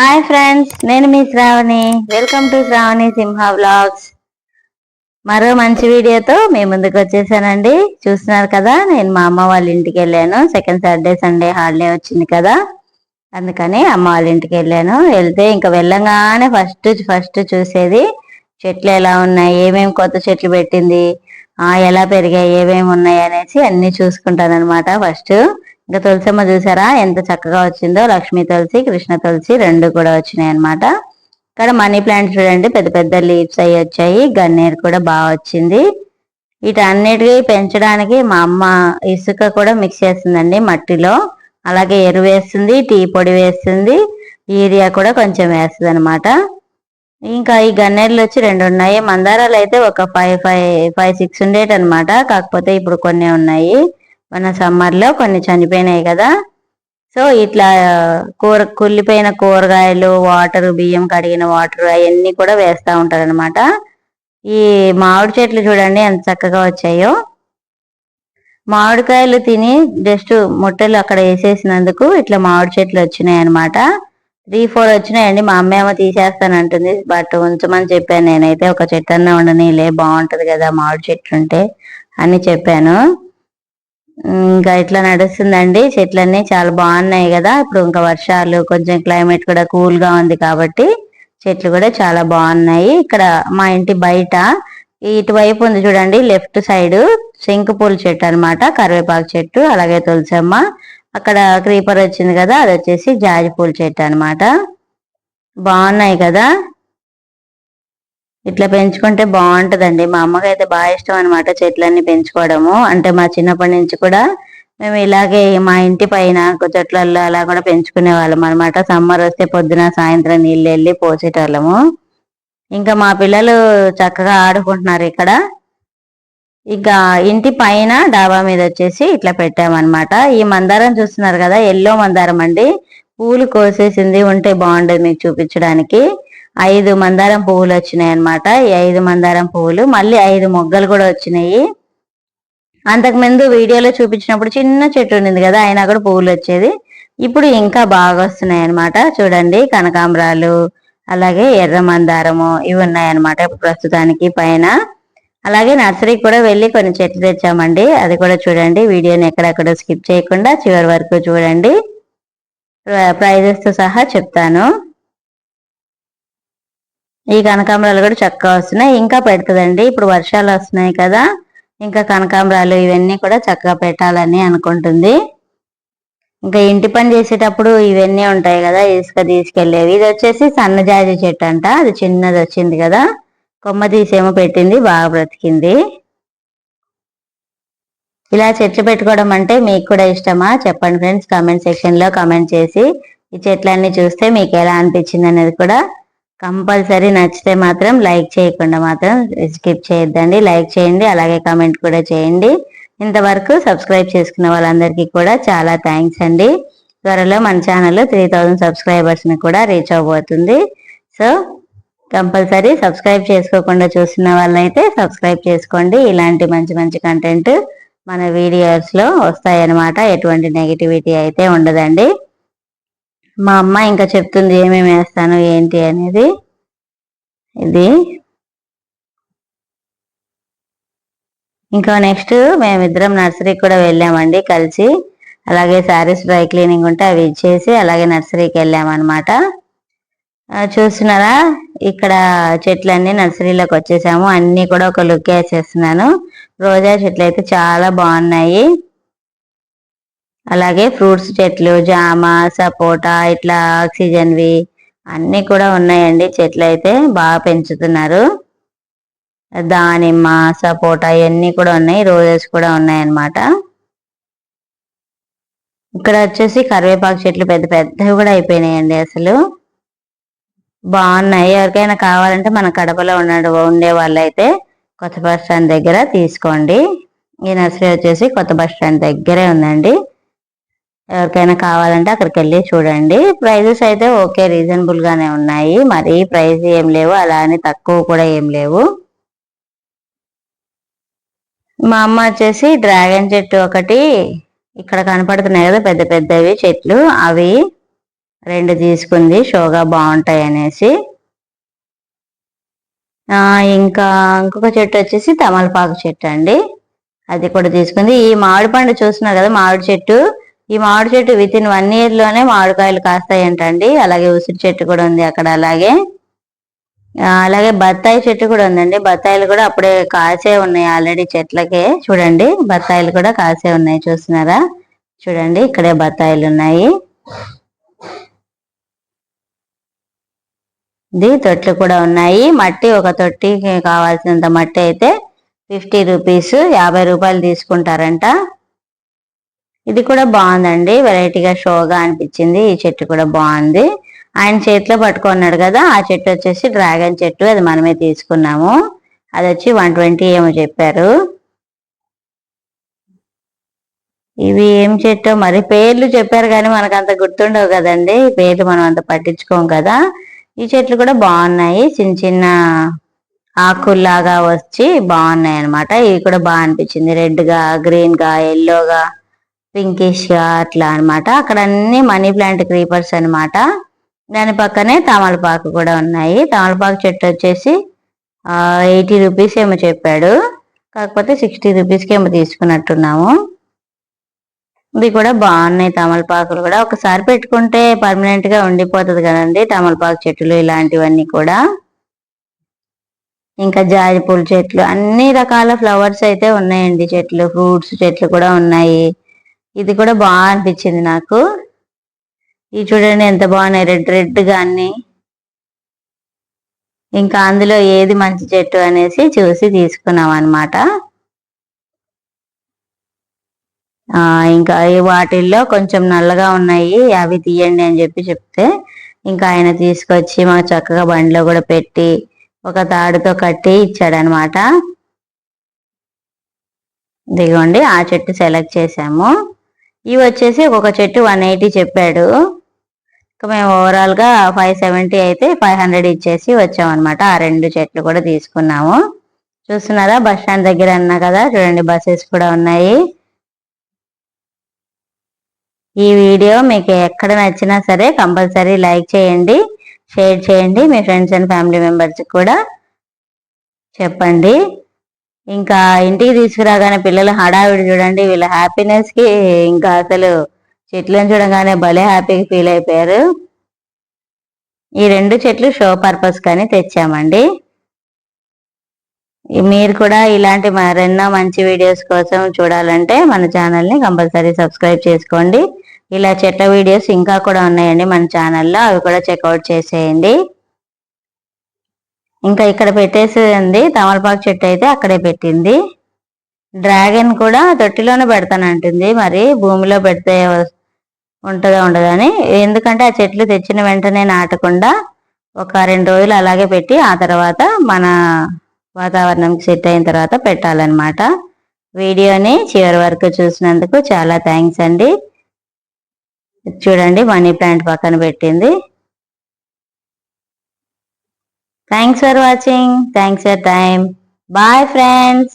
Hi friends నేను మీ Shravani welcome to Shravani Simha vlogs మరో మంచి వీడియోతో మీ ముందుకు వచ్చేసానండి చూస్తున్నారు కదా నేను మా అమ్మ వాళ్ళ ఇంటికి వెళ్ళాను సెకండ్ సాటర్డే సండే హాలిడే వచ్చింది కదా అందుకని అమ్మ వాళ్ళ ఇంటికి వెళ్ళాను వెళ్తే ఇంకా వెళ్ళంగానే ఫస్ట్ ఫస్ట్ చూసేది చెట్లు ఎలా ఉన్నాయి ఏమేమి కొత్త చెట్లు పెట్టింది ఎలా పెరిగాయి ఏమేమి ఉన్నాయి అనేసి అన్నీ చూసుకుంటాను అనమాట ఫస్ట్ ఇంకా తులసమ్మ చూసారా ఎంత చక్కగా వచ్చిందో లక్ష్మీ తులసి కృష్ణ తులసి రెండు కూడా వచ్చినాయి అనమాట ఇక్కడ మనీ ప్లాంట్ చూడండి పెద్ద పెద్ద లీవ్స్ అవి వచ్చాయి గన్నేరు కూడా బాగా వచ్చింది వీటన్నిటికి పెంచడానికి మా అమ్మ ఇసుక కూడా మిక్స్ చేస్తుందండి మట్టిలో అలాగే ఎరువు వేస్తుంది టీ పొడి వేస్తుంది యూరియా కూడా కొంచెం వేస్తుంది అనమాట ఇంకా ఈ గన్నేర్లు వచ్చి రెండు ఉన్నాయి మందారాలు అయితే ఒక ఫైవ్ ఫైవ్ ఫైవ్ సిక్స్ ఉండేటనమాట కాకపోతే ఇప్పుడు కొన్ని ఉన్నాయి మన సమ్మర్లో కొన్ని చనిపోయినాయి కదా సో ఇట్లా కూర కుళ్ళిపోయిన కూరగాయలు వాటర్ బియ్యం కడిగిన వాటర్ అవన్నీ కూడా వేస్తూ ఉంటారనమాట ఈ మామిడి చెట్లు చూడండి ఎంత చక్కగా వచ్చాయో మామిడికాయలు తిని జస్ట్ ముట్టలు అక్కడ వేసేసినందుకు ఇట్లా మామిడి చెట్లు వచ్చినాయి అనమాట త్రీ ఫోర్ వచ్చినాయండి మా అమ్మ ఏమో తీసేస్తానంటుంది బట్ ఉంచమని చెప్పాను నేనైతే ఒక చెట్టు అన్న లే బాగుంటుంది కదా మామిడి చెట్లు ఉంటే అని చెప్పాను ఇంకా ఇట్లా నడుస్తుందండి చెట్లన్నీ చాలా బాగున్నాయి కదా ఇప్పుడు ఇంకా వర్షాలు కొంచెం క్లైమేట్ కూడా కూల్ గా ఉంది కాబట్టి చెట్లు కూడా చాలా బాగున్నాయి ఇక్కడ మా ఇంటి బయట ఇటువైపు ఉంది చూడండి లెఫ్ట్ సైడ్ సింక్ పూల చెట్టు అనమాట కరివేపాకు చెట్టు అలాగే తులసమ్మ అక్కడ క్రీపర్ వచ్చింది కదా అది వచ్చేసి జాజి పూల చెట్టు అనమాట బాగున్నాయి కదా ఇట్లా పెంచుకుంటే బాగుంటుందండి మా అమ్మకి అయితే బాగా ఇష్టం అనమాట చెట్లన్నీ పెంచుకోవడము అంటే మా చిన్నప్పటి నుంచి కూడా మేము ఇలాగే మా ఇంటి పైన చెట్లల్లో అలా కూడా పెంచుకునే వాళ్ళం అనమాట సమ్మర్ వస్తే పొద్దున సాయంత్రం నీళ్ళు వెళ్ళి పోసేటోళ్ళము ఇంకా మా పిల్లలు చక్కగా ఆడుకుంటున్నారు ఇక్కడ ఇక ఇంటి పైన డాబా మీద వచ్చేసి ఇట్లా పెట్టామన్నమాట ఈ మందారం చూస్తున్నారు కదా ఎల్లో మందారం అండి పూలు కోసేసింది ఉంటే బాగుండేది మీకు చూపించడానికి ఐదు మందారం పువ్వులు వచ్చినాయి అనమాట ఈ ఐదు మందారం పువ్వులు మళ్ళీ ఐదు మొగ్గలు కూడా వచ్చినాయి అంతకుముందు వీడియోలో చూపించినప్పుడు చిన్న చెట్టు ఉండింది కదా అయినా కూడా పువ్వులు వచ్చేది ఇప్పుడు ఇంకా బాగా వస్తున్నాయి అనమాట చూడండి కనకాంబరాలు అలాగే ఎర్ర మందారము ఇవి ఉన్నాయన్నమాట ప్రస్తుతానికి పైన అలాగే నర్సరీకి కూడా వెళ్ళి కొన్ని చెట్లు తెచ్చామండి అది కూడా చూడండి వీడియోని ఎక్కడెక్కడ స్కిప్ చేయకుండా చివరి వరకు చూడండి ప్రైజెస్తో సహా చెప్తాను ఈ కనకాంబరాలు కూడా చక్కగా వస్తున్నాయి ఇంకా పెడుతుందండి ఇప్పుడు వర్షాలు వస్తున్నాయి కదా ఇంకా కనకాంబరాలు ఇవన్నీ కూడా చక్కగా పెట్టాలని అనుకుంటుంది ఇంకా ఇంటి పని చేసేటప్పుడు ఇవన్నీ ఉంటాయి కదా ఇసుక తీసుకెళ్లేవి ఇది వచ్చేసి సన్నజాజి చెట్టు అంట అది చిన్నది వచ్చింది కదా కొమ్మ తీసేమో పెట్టింది బాగా బ్రతికింది ఇలా చెట్లు పెట్టుకోవడం అంటే మీకు కూడా ఇష్టమా చెప్పండి ఫ్రెండ్స్ కామెంట్ సెక్షన్ లో కామెంట్ చేసి ఈ చెట్లన్నీ చూస్తే మీకు ఎలా అనిపించింది అనేది కూడా కంపల్సరీ నచ్చితే మాత్రం లైక్ చేయకుండా మాత్రం స్కిప్ చేయొద్దండి లైక్ చేయండి అలాగే కామెంట్ కూడా చేయండి ఇంతవరకు సబ్స్క్రైబ్ చేసుకున్న వాళ్ళందరికీ కూడా చాలా థ్యాంక్స్ అండి త్వరలో మన ఛానల్ త్రీ థౌజండ్ సబ్స్క్రైబర్స్ని కూడా రీచ్ అవబోతుంది సో కంపల్సరీ సబ్స్క్రైబ్ చేసుకోకుండా వాళ్ళని అయితే సబ్స్క్రైబ్ చేసుకోండి ఇలాంటి మంచి మంచి కంటెంట్ మన వీడియోస్లో వస్తాయన్నమాట ఎటువంటి నెగిటివిటీ అయితే ఉండదండి మా అమ్మ ఇంకా చెప్తుంది ఏమేమి వేస్తాను ఏంటి అనేది ఇది ఇంకా నెక్స్ట్ మేమిద్దరం నర్సరీకి కూడా వెళ్ళామండి కలిసి అలాగే శారీస్ డ్రై క్లీనింగ్ ఉంటే అవి ఇచ్చేసి అలాగే నర్సరీకి వెళ్ళామన్నమాట చూస్తున్నారా ఇక్కడ చెట్లన్నీ నర్సరీలోకి వచ్చేసాము అన్నీ కూడా ఒక లుక్ వేసేస్తున్నాను రోజా చెట్లు అయితే చాలా బాగున్నాయి అలాగే ఫ్రూట్స్ చెట్లు జామ సపోటా ఇట్లా ఆక్సిజన్వి అన్నీ కూడా ఉన్నాయండి చెట్లు అయితే బాగా పెంచుతున్నారు దానిమ్మ సపోటా ఇవన్నీ కూడా ఉన్నాయి రోజెస్ కూడా ఉన్నాయన్నమాట ఇక్కడ వచ్చేసి కరివేపాకు చెట్లు పెద్ద పెద్దవి కూడా అయిపోయినాయండి అసలు బాగున్నాయి ఎవరికైనా కావాలంటే మన కడపలో ఉన్నాడు ఉండే వాళ్ళైతే కొత్త బస్ స్టాండ్ దగ్గర తీసుకోండి ఈ నర్సరీ వచ్చేసి కొత్త బస్ స్టాండ్ దగ్గరే ఉందండి ఎవరికైనా కావాలంటే అక్కడికి వెళ్ళి చూడండి ప్రైజెస్ అయితే ఓకే రీజనబుల్ గానే ఉన్నాయి మరి ప్రైస్ ఏం లేవు అలా అని తక్కువ కూడా ఏం లేవు మా అమ్మ వచ్చేసి డ్రాగన్ చెట్టు ఒకటి ఇక్కడ కనపడుతున్నాయి కదా పెద్ద పెద్దవి చెట్లు అవి రెండు తీసుకుంది షోగా బాగుంటాయి అనేసి ఇంకా ఇంకొక చెట్టు వచ్చేసి తమలపాకు చెట్టు అండి అది కూడా తీసుకుంది ఈ మామిడి పండు చూస్తున్నారు కదా మామిడి చెట్టు ఈ మామిడి చెట్టు విత్ ఇన్ వన్ ఇయర్ లోనే మామిడికాయలు కాస్తాయంటండి అలాగే ఉసిరి చెట్టు కూడా ఉంది అక్కడ అలాగే అలాగే బత్తాయి చెట్టు కూడా ఉందండి బత్తాయిలు కూడా అప్పుడే కాసే ఉన్నాయి ఆల్రెడీ చెట్లకే చూడండి బత్తాయిలు కూడా కాసే ఉన్నాయి చూస్తున్నారా చూడండి ఇక్కడే బత్తాయిలు ఉన్నాయి ఇది తొట్లు కూడా ఉన్నాయి మట్టి ఒక తొట్టికి కావాల్సినంత మట్టి అయితే ఫిఫ్టీ రూపీస్ యాభై రూపాయలు తీసుకుంటారంట ఇది కూడా బాగుందండి వెరైటీగా షోగా అనిపించింది ఈ చెట్టు కూడా బాగుంది ఆయన చేతిలో పట్టుకున్నాడు కదా ఆ చెట్టు వచ్చేసి డ్రాగన్ చెట్టు అది మనమే తీసుకున్నాము అది వచ్చి వన్ ట్వంటీ ఏమో చెప్పారు ఇవి ఏం చెట్టో మరి పేర్లు చెప్పారు కానీ మనకు అంత గుర్తుండవు కదండి పేర్లు మనం అంత పట్టించుకోం కదా ఈ చెట్లు కూడా బాగున్నాయి చిన్న చిన్న ఆకుల్లాగా వచ్చి బాగున్నాయి అనమాట ఇవి కూడా బాగా అనిపించింది రెడ్గా గ్రీన్గా ఎల్లోగా పింకిష్ అట్లా అనమాట అక్కడ అన్ని మనీ ప్లాంట్ క్రీపర్స్ అనమాట దాని పక్కనే తమలపాకు కూడా ఉన్నాయి తమలపాకు చెట్టు వచ్చేసి ఎయిటీ రూపీస్ ఏమో చెప్పాడు కాకపోతే సిక్స్టీ రూపీస్కి ఏమో తీసుకున్నట్టున్నాము ఇది కూడా బాగున్నాయి తమలపాకులు కూడా ఒకసారి పెట్టుకుంటే పర్మనెంట్ గా ఉండిపోతుంది కదండి తమలపాకు చెట్లు ఇలాంటివన్నీ కూడా ఇంకా జాజిపూల చెట్లు అన్ని రకాల ఫ్లవర్స్ అయితే ఉన్నాయండి చెట్లు ఫ్రూట్స్ చెట్లు కూడా ఉన్నాయి ఇది కూడా బాగా అనిపించింది నాకు ఇది చూడండి ఎంత బాగున్నాయి రెడ్ రెడ్ అన్ని ఇంకా అందులో ఏది మంచి చెట్టు అనేసి చూసి తీసుకున్నాం అనమాట ఇంకా ఈ వాటిల్లో కొంచెం నల్లగా ఉన్నాయి అవి తీయండి అని చెప్పి చెప్తే ఇంకా ఆయన తీసుకొచ్చి మాకు చక్కగా బండిలో కూడా పెట్టి ఒక తాడుతో కట్టి ఇచ్చాడనమాట దిగోండి ఆ చెట్టు సెలెక్ట్ చేసాము ఇవి వచ్చేసి ఒక్కొక్క చెట్టు వన్ ఎయిటీ చెప్పాడు మేము ఓవరాల్గా ఫైవ్ సెవెంటీ అయితే ఫైవ్ హండ్రెడ్ ఇచ్చేసి వచ్చామన్నమాట ఆ రెండు చెట్లు కూడా తీసుకున్నాము చూస్తున్నారా బస్ స్టాండ్ దగ్గర అన్నా కదా చూడండి బస్సెస్ కూడా ఉన్నాయి ఈ వీడియో మీకు ఎక్కడ నచ్చినా సరే కంపల్సరీ లైక్ చేయండి షేర్ చేయండి మీ ఫ్రెండ్స్ అండ్ ఫ్యామిలీ మెంబర్స్ కూడా చెప్పండి ఇంకా ఇంటికి తీసుకురాగానే పిల్లలు హడావిడి చూడండి వీళ్ళ హ్యాపీనెస్ కి ఇంకా అసలు చెట్లను చూడగానే భలే హ్యాపీగా ఫీల్ అయిపోయారు ఈ రెండు చెట్లు షో పర్పస్ కానీ తెచ్చామండి మీరు కూడా ఇలాంటి మరెన్నో మంచి వీడియోస్ కోసం చూడాలంటే మన ఛానల్ని కంపల్సరీ సబ్స్క్రైబ్ చేసుకోండి ఇలా చెట్ల వీడియోస్ ఇంకా కూడా ఉన్నాయండి మన ఛానల్లో అవి కూడా చెక్అవుట్ చేసేయండి ఇంకా ఇక్కడ అండి తమలపాకు చెట్టు అయితే అక్కడే పెట్టింది డ్రాగన్ కూడా తొట్టిలోనే పెడతానంటుంది మరి భూమిలో పెడితే ఉంటుందా ఉండదని ఎందుకంటే ఆ చెట్లు తెచ్చిన వెంటనే నాటకుండా ఒక రెండు రోజులు అలాగే పెట్టి ఆ తర్వాత మన వాతావరణంకి సెట్ అయిన తర్వాత పెట్టాలన్నమాట వీడియోని చివరి వరకు చూసినందుకు చాలా థ్యాంక్స్ అండి చూడండి మనీ ప్లాంట్ పక్కన పెట్టింది Thanks for watching. Thanks for your time. Bye friends.